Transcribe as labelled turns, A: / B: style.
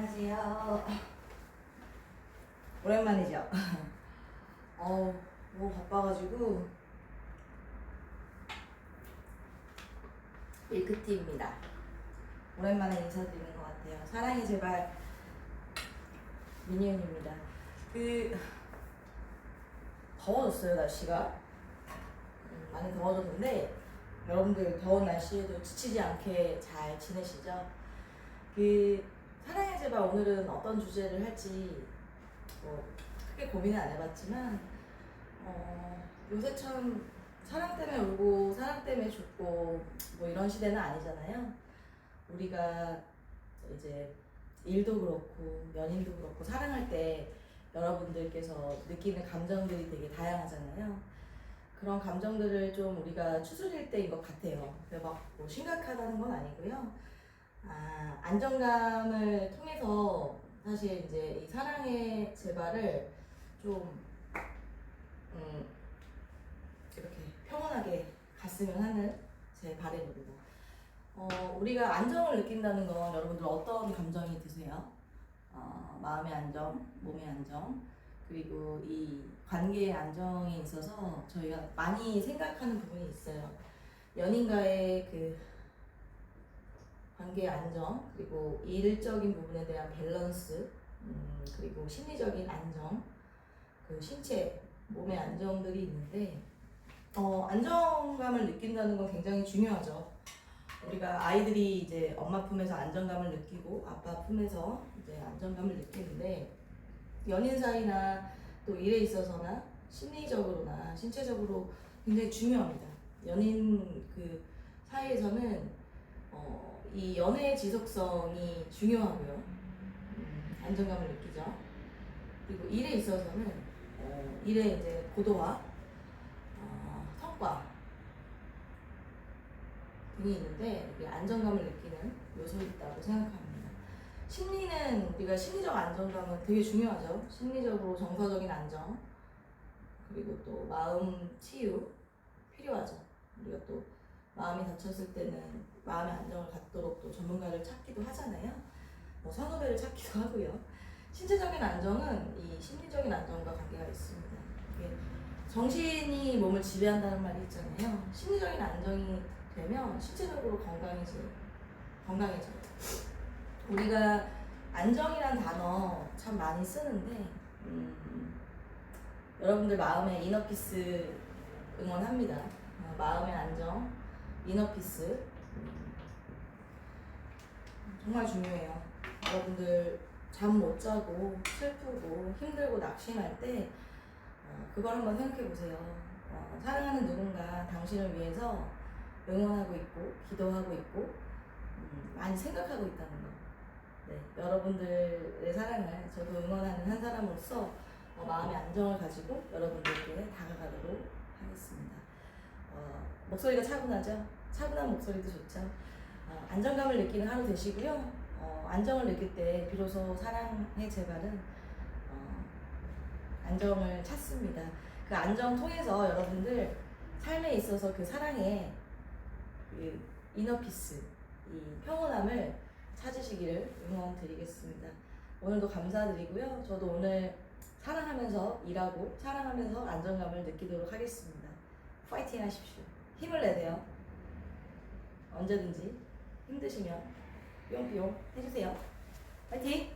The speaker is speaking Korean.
A: 안녕하세요. 오랜만이죠? 어우, 너무 바빠가지고. 밀크티입니다. 오랜만에 인사드리는 것 같아요. 사랑해, 제발. 미니언입니다. 그, 더워졌어요, 날씨가. 음, 많이 더워졌는데, 여러분들 더운 날씨에도 지치지 않게 잘 지내시죠? 그 제발 오늘은 어떤 주제를 할지 뭐 크게 고민을 안 해봤지만 어, 요새 참 사랑 때문에 울고 사랑 때문에 죽고 뭐 이런 시대는 아니잖아요. 우리가 이제 일도 그렇고 연인도 그렇고 사랑할 때 여러분들께서 느끼는 감정들이 되게 다양하잖아요. 그런 감정들을 좀 우리가 추스릴 때인 것 같아요. 근데 막뭐 심각하다는 건 아니고요. 아, 안정감을 통해서 사실 이제 이 사랑의 재발을 좀 음, 이렇게 평온하게 갔으면 하는 제 바람입니다. 어, 우리가 안정을 느낀다는 건 여러분들 어떤 감정이 드세요? 어, 마음의 안정, 몸의 안정, 그리고 이 관계의 안정에 있어서 저희가 많이 생각하는 부분이 있어요. 연인과의 그 관계의 안정, 그리고 일적인 부분에 대한 밸런스, 음, 그리고 심리적인 안정, 그 신체, 몸의 안정들이 있는데, 어, 안정감을 느낀다는 건 굉장히 중요하죠. 우리가 아이들이 이제 엄마 품에서 안정감을 느끼고 아빠 품에서 이제 안정감을 느끼는데, 연인 사이나 또 일에 있어서나 심리적으로나 신체적으로 굉장히 중요합니다. 연인 그 사이에서는 어, 이 연애의 지속성이 중요하고요. 음, 안정감을 느끼죠. 그리고 일에 있어서는 어, 일의 이제 고도와 어, 성과 등이 있는데 안정감을 느끼는 요소가 있다고 생각합니다. 심리는 우리가 심리적 안정감은 되게 중요하죠. 심리적으로 정서적인 안정 그리고 또 마음 치유 필요하죠. 우리가 또 마음이 다쳤을 때는 마음의 안정을 갖도록 또 전문가를 찾기도 하잖아요. 뭐 선후배를 찾기도 하고요. 신체적인 안정은 이 심리적인 안정과 관계가 있습니다. 정신이 몸을 지배한다는 말이 있잖아요. 심리적인 안정이 되면 신체적으로 건강해지 건강해져요. 우리가 안정이란 단어 참 많이 쓰는데 음, 여러분들 마음의 이너피스 응원합니다. 어, 마음의 안정, 이너피스 음, 정말 중요해요. 여러분들 잠 못 자고 슬프고 힘들고 낙심할 때 어, 그걸 한번 생각해 보세요. 어, 사랑하는 누군가 당신을 위해서 응원하고 있고 기도하고 있고 음, 많이 생각하고 있다는 거. 네, 여러분들의 사랑을 저도 응원하는 한 사람으로서 어, 마음의 안정을 가지고 여러분들께 다가가도록 하겠습니다. 어, 목소리가 차분하죠? 차분한 목소리도 좋죠? 어, 안정감을 느끼는 하루 되시고요. 어, 안정을 느낄 때 비로소 사랑의 재발은 어, 안정을 찾습니다. 그 안정 통해서 여러분들 삶에 있어서 그 사랑의 그 이너피스, 이 평온함을 찾으시기를 응원드리겠습니다. 오늘도 감사드리고요. 저도 오늘 사랑하면서 일하고 사랑하면서 안정감을 느끼도록 하겠습니다. 파이팅 하십시오. 힘을 내세요. 언제든지 힘드시면 뿅뿅 해주세요. 화이팅!